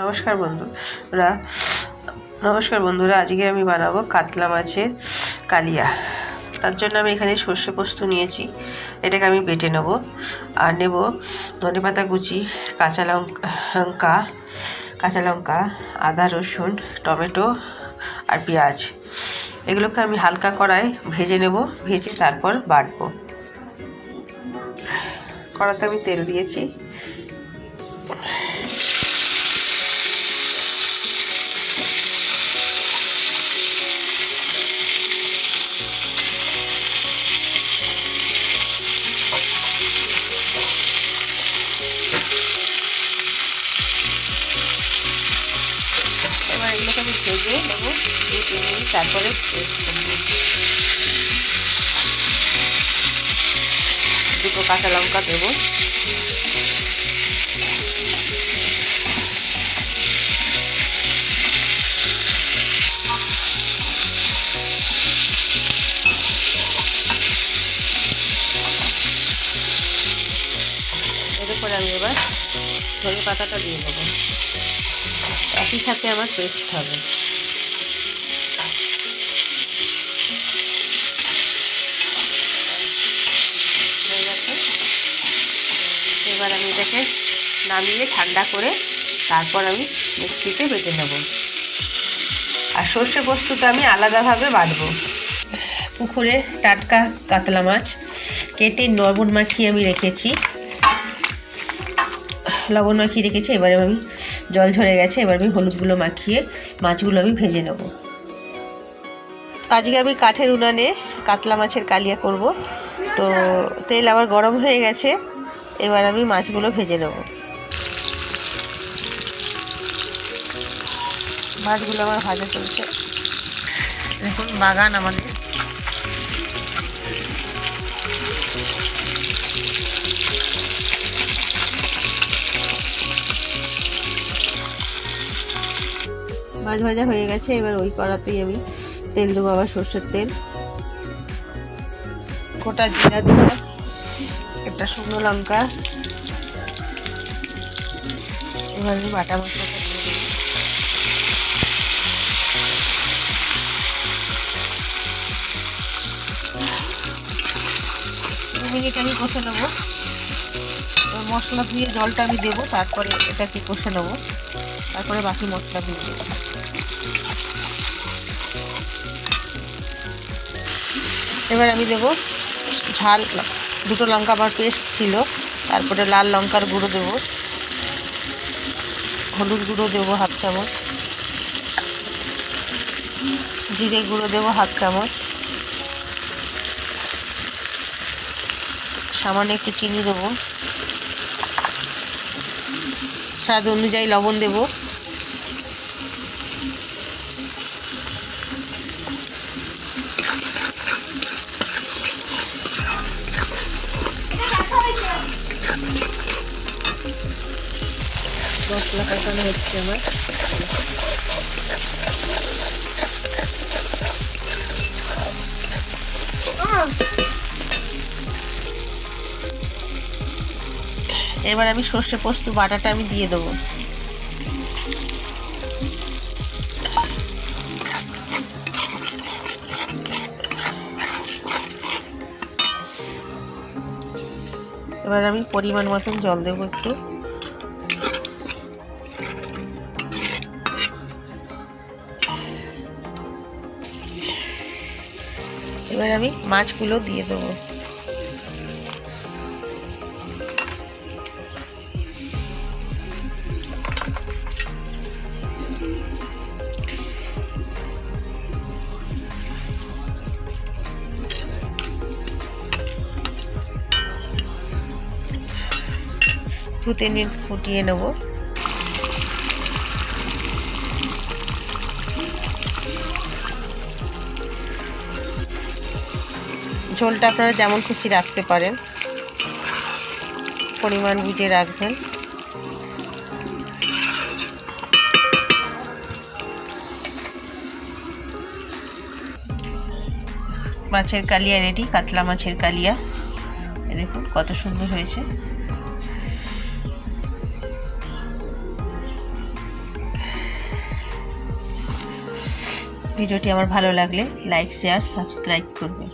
নমস্কার বন্ধুরা নমস্কার বন্ধুরা, আজকে আমি বানাবো কাতলা মাছের কালিয়া। তার জন্য আমি এখানে সর্ষে পোস্ত নিয়েছি, এটাকে আমি বেটে নেব। আর নেব ধনে পাতা কুচি, কাঁচা লঙ্কা কাঁচা লঙ্কা, আদা রসুন, টমেটো আর পেঁয়াজ। এগুলোকে আমি হালকা কড়াই ভেজে নেব, ভেজে তারপর বাটবো। কড়াতে আমি তেল দিয়েছি। তিন মিনিট তারপরে দুটো কাঁচা লঙ্কা দেবো। এর উপরে আমি এবার ধনে পাতাটা দিয়ে দেবো। একই সাথে আমার পেস্ট হবে। এবার আমি এটাকে নামিয়ে ঠান্ডা করে তারপর আমি মিক্সিতে বেটে নেব। আর সর্ষে পোস্তটা আমি আলাদাভাবে বাটবো। পুকুরে টাটকা কাতলা মাছ কেটে লবণ মাখিয়ে আমি রেখেছি। লবণ মাখিয়ে রেখেছি, এবারে আমি জল ঝরে গেছে, এবার আমি হলুদগুলো মাখিয়ে মাছগুলো আমি ভেজে নেব। আজকে আমি কাঠের উনানে কাতলা মাছের কালিয়া করব। তো তেল আবার গরম হয়ে গেছে। এবার আমি মাছগুলো ভেজে নেব। মাছগুলো আমার ভাজা চলছে। দেখুন, বাগান আমাদের। মাছ ভাজা হয়ে গেছে, এবার ওই কড়াতেই আমি তেল দেবো আবার সর্ষের তেল। গোটা জিরা দিলাম একটা শুকনো লঙ্কা। এবার বাটা মশলাটা দিয়ে মিনিট আমি কষে নেব। মশলা দিয়ে জলটা আমি দেবো, তারপরে এটাকে কষে নেব। তারপরে বাকি মশলা দিয়ে দেবো। এবার আমি দেবো ঝাল দুটো লঙ্কা আমার পেস্ট ছিল। তারপরে লাল লঙ্কার গুঁড়ো দেবো। হলুদ গুঁড়ো দেবো হাফ চামচ। জিরে গুঁড়ো দেবো হাফ চামচ। সামান্য একটু চিনি দেবো। স্বাদ অনুযায়ী লবণ দেবো। মশলা হচ্ছে আমার। এবার আমি সর্ষে পোস্ত, বাটাটা আমি দিয়ে দেবো। এবার আমি পরিমাণ মতন জল দেবো একটু। এবার আমি মাছগুলো দিয়ে দেবো। দু তিন মিনিট ফুটিয়ে নেব। ঝোলটা আপনারা যেমন খুশি রাখতে পারেন। পরিমাণ বুঝে রাখবেন। মাছের কালিয়া রেডি, কাতলা মাছের কালিয়া। দেখুন কত সুন্দর হয়েছে। ভিডিওটি আমার ভালো লাগলে লাইক, শেয়ার, সাবস্ক্রাইব করবেন।